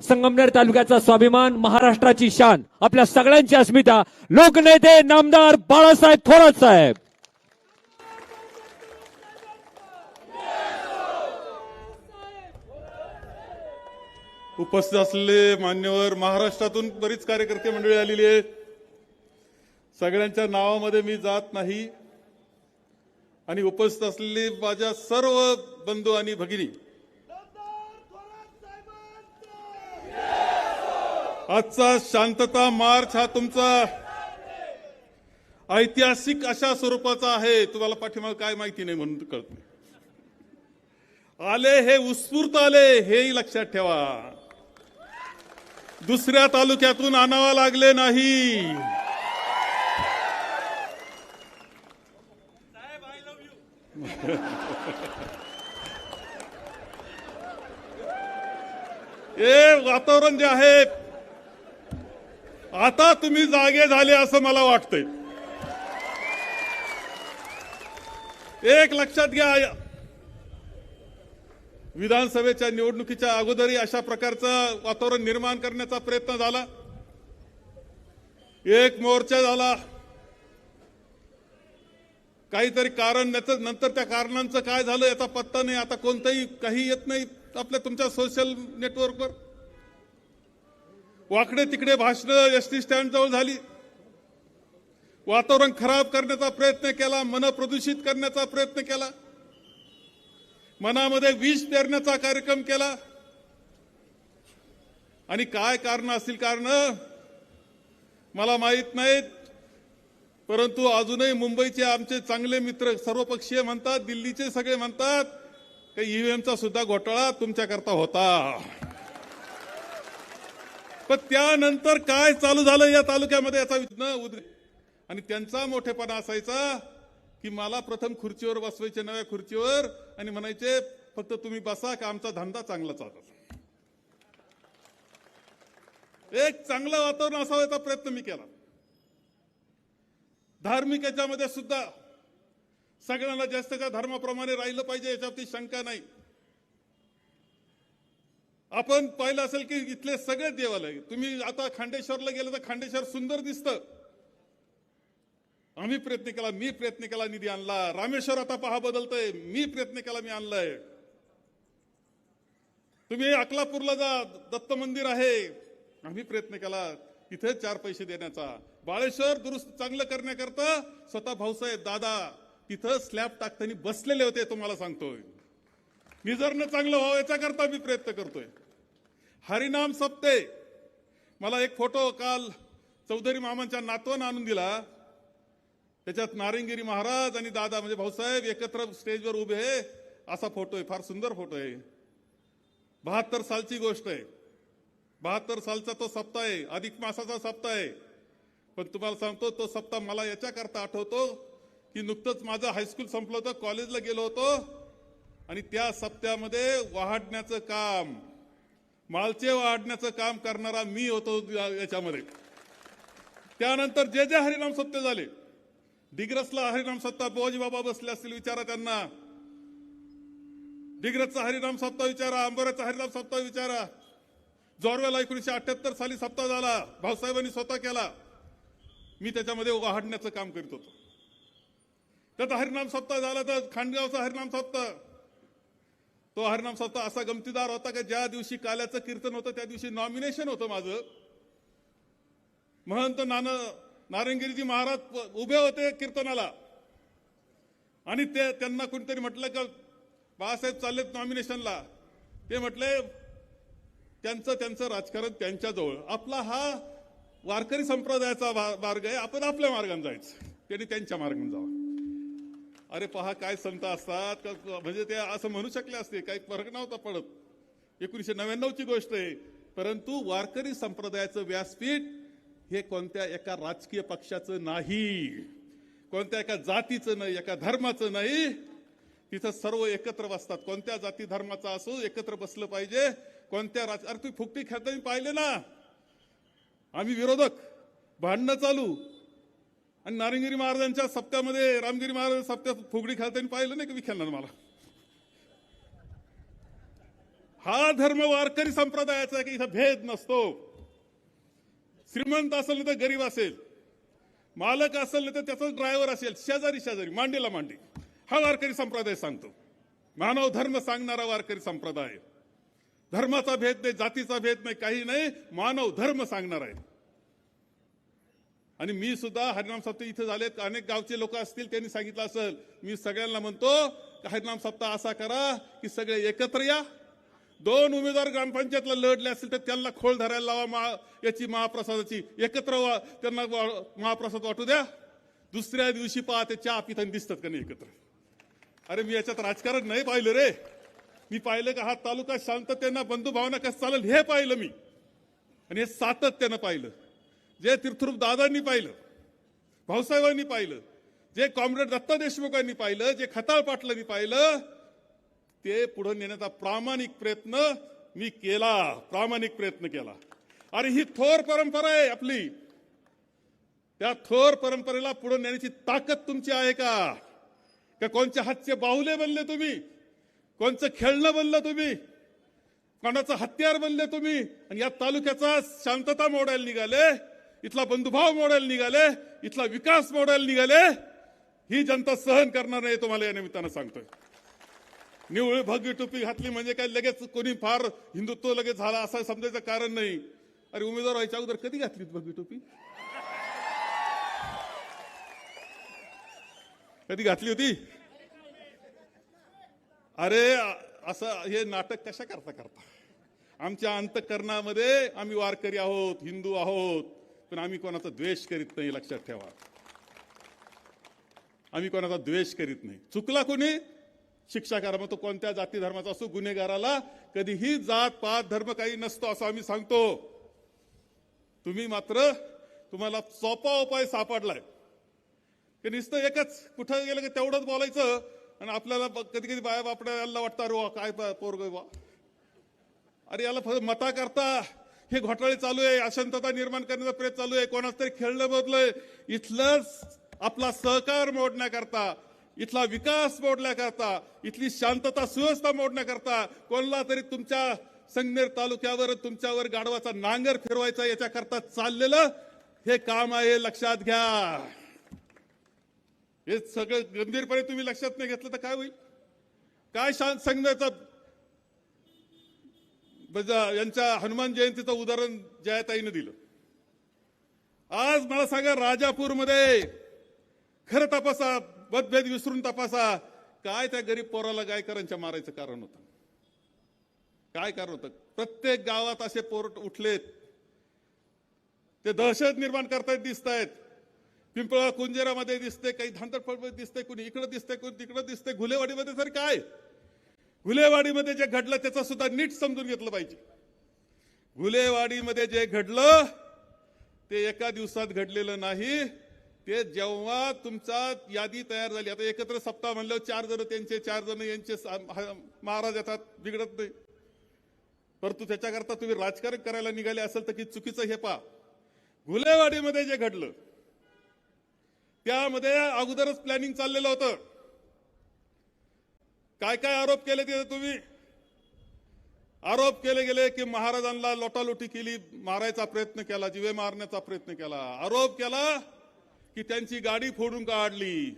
संगमनेर तालुक्याचा स्वाभिमान महाराष्ट्राची शान. आपल्या सगळ्यांची अस्मिता. लोकनेते नामदार बाळासाहेब थोरात साहेब. उपस्थित असलेले मान्यवर महाराष्ट्रातून बरीच कार्यकर्ते मंडळी आलेली आहेत. सगळ्यांच्या नावामध्ये मी जात नाही. आणि उपस्थित असलेली माझ्या सर्व बंधू आणि भगिनी आजचा शांतता मार्च हा तुमचा ऐतिहासिक अशा स्वरूपाचा आहे. तुम्हाला पाठीमाग काय माहिती नाही म्हणून कळत आले हे उत्स्फूर्त आले हेही लक्षात ठेवा. दुसऱ्या तालुक्यातून आणावा लागले नाही. हे वातावरण जे आहे आता तुम्ही जागे झाले असं मला वाटतंय. एक लक्षात घ्या विधानसभेच्या निवडणुकीच्या अगोदरही अशा प्रकारचं वातावरण निर्माण करण्याचा प्रयत्न झाला. एक मोर्चा झाला. काहीतरी कारण त्याचं नंतर त्या कारणांचं काय झालं याचा पत्ता नाही. आता कोणतंही काही येत नाही आपल्या तुमच्या सोशल नेटवर्कवर वाकडे तिकडे भाषणं एस टी स्टँड जवळ झाली. वातावरण खराब करण्याचा प्रयत्न केला मन प्रदूषित करण्याचा प्रयत्न केला. मनामध्ये विष पेरण्याचा कार्यक्रम केला. आणि काय कारण असतील कारण मला माहीत नाहीत. परंतु अजूनही मुंबईचे आमचे चांगले मित्र सर्वपक्षीय म्हणतात दिल्लीचे सगळे म्हणतात की ईव्हीएमचा सुद्धा घोटाळा तुमच्याकरता होता. पण त्यानंतर काय चालू झालं या तालुक्यामध्ये याचा न उद्रे आणि त्यांचा मोठेपणा असायचा की मला प्रथम खुर्चीवर बसवायचे नव्या खुर्चीवर आणि म्हणायचे फक्त तुम्ही बसा का आमचा धंदा चांगला चालत एक चांगलं वातावरण असावं याचा प्रयत्न मी केला. धार्मिक याच्यामध्ये सुद्धा सगळ्यांना जास्तच्या धर्माप्रमाणे राहिलं पाहिजे याच्यावरती शंका नाही. आपण पाहिलं असेल की इथले सगळे देवालय तुम्ही आता खांडेश्वरला गेलं तर खांडेश्वर सुंदर दिसतं. आम्ही प्रयत्न केला मी प्रयत्न केला निधी आणला. रामेश्वर आता पहा बदलतय मी प्रयत्न केला मी आणलाय. तुम्ही अकलापूरला जा दत्त मंदिर आहे. आम्ही प्रयत्न केला तिथे चार पैसे देण्याचा. बाळेश्वर दुरुस्त चांगलं करण्याकरता स्वतः भाऊसाहेब दादा तिथं स्लॅब टाकताना बसलेले होते तुम्हाला सांगतोय. निजरनं चांगलं व्हावं याच्याकरता मी प्रयत्न करतोय. हरिनाम सप्ते. मला एक फोटो काल चौधरी मामांच्या नातवानं आणून दिला. त्याच्यात नारिंगिरी महाराज आणि दादा म्हणजे भाऊसाहेब एकत्र स्टेजवर उभे आहे. असा फोटो आहे फार सुंदर फोटो आहे. बहात्तर सालची गोष्ट आहे. बहात्तर सालचा तो सप्ताह आहे अधिक मासाचा सप्ताह आहे. पण तुम्हाला सांगतो तो सप्ताह मला याच्याकरता आठवतो की नुकतंच माझं हायस्कूल संपलं होतं कॉलेजला गेलो होतो. आणि त्या सप्त्यामध्ये वाढण्याचं काम मालचे वाढण्याचं काम करणारा मी होतो या- याच्यामध्ये. त्यानंतर जे जे हरिनाम सत्य झाले डिग्रसला हरिनाम सत्ता बोजी बाबा बसले असतील विचारा त्यांना. डिग्रजचा हरिनाम सप्ताह विचारा अंबऱ्याचा हरिनाम सप्ताह विचारा. जोरवेला एकोणीशे अठ्याहत्तर साली सप्ताह झाला भाऊसाहेबांनी स्वतः केला. मी त्याच्यामध्ये वाढण्याचं काम करीत होतो. त्याचा हरिनाम सप्ताह झाला तर खांडगावचा हरिनाम सप्ताह तो हरिनाम सप्ताह असा गमतीदार होता की ज्या दिवशी काल्याचं कीर्तन होतं त्या दिवशी नॉमिनेशन होतं माझं. महंत नान नारायणगिरीजी महाराज प- उभे होते कीर्तनाला. आणि ते त्यांना कोणतरी म्हटलं का बाळासाहेब चाललेत नॉमिनेशनला ते म्हटले त्यांचं त्यांचं राजकारण त्यांच्याजवळ. आपला हा वारकरी संप्रदायाचा मार्ग आहे आपण आपल्या मार्गाने जायचं. त्यांनी त्यांच्या मार्गाने जावं. अरे पहा काय संत असतात का- म्हणजे ते असं म्हणू शकले असते काही फरक नव्हता पडत. एकोणीसशे नव्याण्णवची गोष्ट आहे. परंतु वारकरी संप्रदायाचं व्यासपीठ हे कोणत्या एका राजकीय पक्षाचं नाही. कोणत्या एका जातीचं नाही एका धर्माचं नाही. तिथं सर्व एकत्र बसतात. कोणत्या जाती धर्माचा असो एकत्र बसलं पाहिजे. कोणत्या राज अरे तुम्ही फुकटी खेळताना पाहिले ना. आम्ही विरोधक. भांडणं चालू. आणि नारंगिरी महाराजांच्या सप्त्यामध्ये रामगिरी महाराज सप्त्यात फुगडी खेळताना पाहिलं नाही का विख्यानानं मला? हा धर्म वारकरी संप्रदायाचा आहे की इथं भेद नसतो. श्रीमंत असेल तर गरीब असेल. मालक असेल तर त्याचा ड्रायव्हर असेल. शेजारी शेजारी मांडीला मांडी. हा वारकरी संप्रदाय सांगतो. मानव धर्म सांगणारा वारकरी संप्रदाय. धर्माचा भेद नाही जातीचा भेद नाही काही नाही. मानव धर्म सांगणार आहे. आणि मी सुद्धा हरिनाम सप्ताह इथे झालेत. अनेक गावचे लोक असतील त्यांनी सांगितलं असेल. मी सगळ्यांना म्हणतो हरिनाम सप्ताह असा करा की सगळे एकत्र या. दोन उमेदवार ग्रामपंचायतला लढले असतील तर त्यांना खोल धरायला लावा मा याची महाप्रसादाची. एकत्र वा त्यांना महाप्रसाद वाटू द्या. दुसऱ्या दिवशी पहा ते चहा पिताना दिसतात का नाही एकत्र? अरे मी याच्यात राजकारण नाही पाहिलं रे. मी पाहिलं का हा तालुका शांततेनं बंधुभावना कसं चालेल हे पाहिलं मी. आणि हे सातत्यानं पाहिलं. जे तीर्थरूप दादांनी पाहिलं भाऊसाहेबांनी पाहिलं जे कॉम्रेड दत्ता देशमुखांनी पाहिलं जे खताळ पाटलांनी पाहिलं ते पुढे नेण्याचा प्रामाणिक प्रयत्न मी केला प्रामाणिक प्रयत्न केला. अरे ही थोर परंपरा आहे आपली. त्या थोर परंपरेला पुढे नेण्याची ताकद तुमची आहे का? का कोणच्या हातचे बाहुले बनले तुम्ही? कोणचं खेळणं बनलं तुम्ही? कोणाचं हत्यार बनले तुम्ही? आणि या तालुक्याचा शांतता मोडायला निघाले. इथला बंधुभाव मॉडेल निघाले इथला विकास मॉडेल निघाले ही जनता सहन करणार नाही तुम्हाला या निमित्तानं सांगतोय. निवळ भगवी टोपी घातली म्हणजे काय लगेच कोणी फार हिंदुत्व लगेच झाला असं समजायचं कारण नाही. अरे उमेदवार व्हायच्या अगोदर कधी घातली होती भगवी टोपी? कधी घातली होती? अरे असं हे नाटक कशा करता करता? आमच्या अंतकरणामध्ये आम्ही वारकरी आहोत हिंदू आहोत. पण आम्ही कोणाचा द्वेष करीत नाही लक्षात ठेवा. आम्ही कोणाचा द्वेष करीत नाही. चुकला कोणी? शिक्षा करा मग तो कोणत्या जाती धर्माचा असो गुन्हेगाराला कधीही जात पात धर्म काही नसतो असं आम्ही सांगतो. तुम्ही मात्र तुम्हाला सोपा उपाय सापडलाय. की नुसतं एकच कुठं गेलं की तेवढंच बोलायचं आणि आपल्याला कधी कधी बाया बापड्याला वाटतं अरे वा काय प- पोरग वा. अरे याला फक्त मता करता हे घोटाळे चालू आहे अशांतता निर्माण करण्याचा प्रयत्न चालू आहे कोणाच तरी खेळणं बदलय. इथलंच आपला सहकार मोडण्याकरता इथला विकास मोडण्याकरता इथली शांतता सुव्यवस्था मोडण्याकरता कोणाला तरी तुमच्या संगनेर तालुक्यावर तुमच्यावर गाढवाचा नांगर फिरवायचा याच्याकरता चाललेलं हे काम आहे लक्षात घ्या. हे सगळं गंभीरपणे तुम्ही लक्षात नाही घेतलं तर काय होईल? काय शांत संघाचा म्हणजे यांच्या हनुमान जयंतीचं उदाहरण जयाताईनं दिलं. आज मला सांगा राजापूरमध्ये खरं तपासा मतभेद विसरून तपासा काय त्या गरीब पोराला गायकरांच्या मारायचं कारण होतं? काय कारण होतं? प्रत्येक गावात असे पोर उठलेत. ते दहशत निर्माण करतायत दिसत आहेत पिंपळा कुंजेरामध्ये दिसते काही धांतरफळ दिसते कुणी इकडं दिसते कुणी तिकडं दिसते घुलेवाडीमध्ये तरी काय? गुलेवाडीमध्ये जे घडलं त्याचं सुद्धा नीट समजून घेतलं पाहिजे. घुलेवाडीमध्ये जे घडलं ते एका दिवसात घडलेलं नाही. ते जेव्हा तुमचा यादी तयार झाली. आता एकत्र सप्ताह म्हणल्यावर चार जण त्यांचे चार जण यांचे महाराज येतात बिघडत नाही. परंतु त्याच्याकरता तुम्ही राजकारण करायला निघाले असेल तर की चुकीचं हे पा घुलेवाडीमध्ये जे घडलं त्यामध्ये अगोदरच प्लॅनिंग चाललेलं होतं. काय काय आरोप केले तिथे तुम्ही? आरोप केले गेले की महाराजांना लोटालोटी केली मारायचा प्रयत्न केला जीवे मारण्याचा प्रयत्न केला. आरोप केला की त्यांची गाडी फोडून काढली.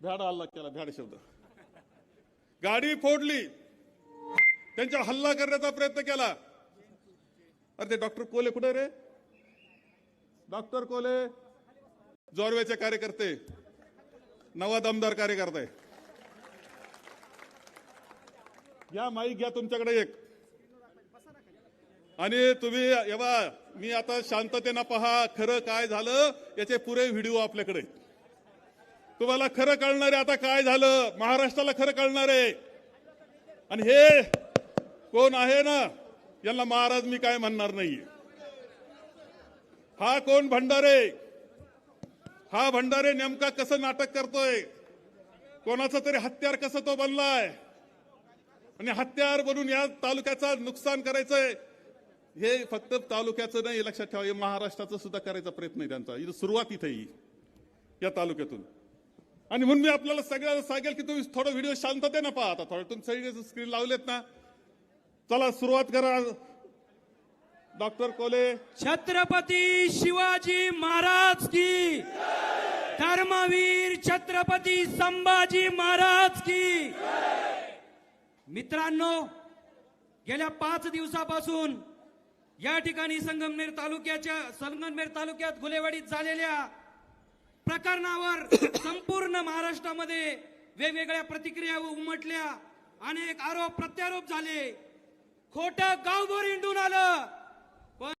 भ्याड हल्ला केला भ्याड शब्द. गाडी फोडली. त्यांच्या हल्ला करण्याचा प्रयत्न केला. अरे ते डॉक्टर कोले कुठे रे? डॉक्टर कोले जोरवेचे कार्यकर्ते नवा दमदार कार्यकर्ता. या घ्या माईक घ्या तुमच्याकडे एक. आणि तुम्ही एव्हा मी आता शांततेनं पहा खरं काय झालं याचे पुरे व्हिडिओ आपल्याकडे. तुम्हाला खरं कळणार आहे आता काय झालं महाराष्ट्राला खरं कळणार. आहे आणि हे कोण आहे ना यांना महाराज मी काय म्हणणार नाहीये. हा कोण भंडारे? हा भंडारे नेमका कसं नाटक करतोय? कोणाचं तरी हत्यार कसं तो बनलाय? आणि हत्यार बनून या तालुक्याचा नुकसान करायचंय हे फक्त तालुक्याचं नाही लक्षात ठेवा हे महाराष्ट्राचं सुद्धा करायचा प्रयत्न आहे त्यांचा. इथं सुरुवात इथे ही या तालुक्यातून. आणि म्हणून मी आपल्याला सगळ्याला सांगेल की तुम्ही थोडं व्हिडिओ शांततेनं पहा. आता थोडं तुम्ही सगळे स्क्रीन लावलेत ना. चला सुरुवात करा. डॉक्टर कोले. छत्रपती शिवाजी महाराज की धर्मवीर छत्रपती संभाजी महाराज की मित्रांनो गेल्या पाच दिवसापासून या ठिकाणी संगमनेर तालुक्याच्या संगमनेर तालुक्यात गुलेवाडीत झालेल्या प्रकरणावर संपूर्ण महाराष्ट्रामध्ये वेगवेगळ्या प्रतिक्रिया उमटल्या. अनेक आरोप प्रत्यारोप झाले. खोटं गावभर हिंडून आलं.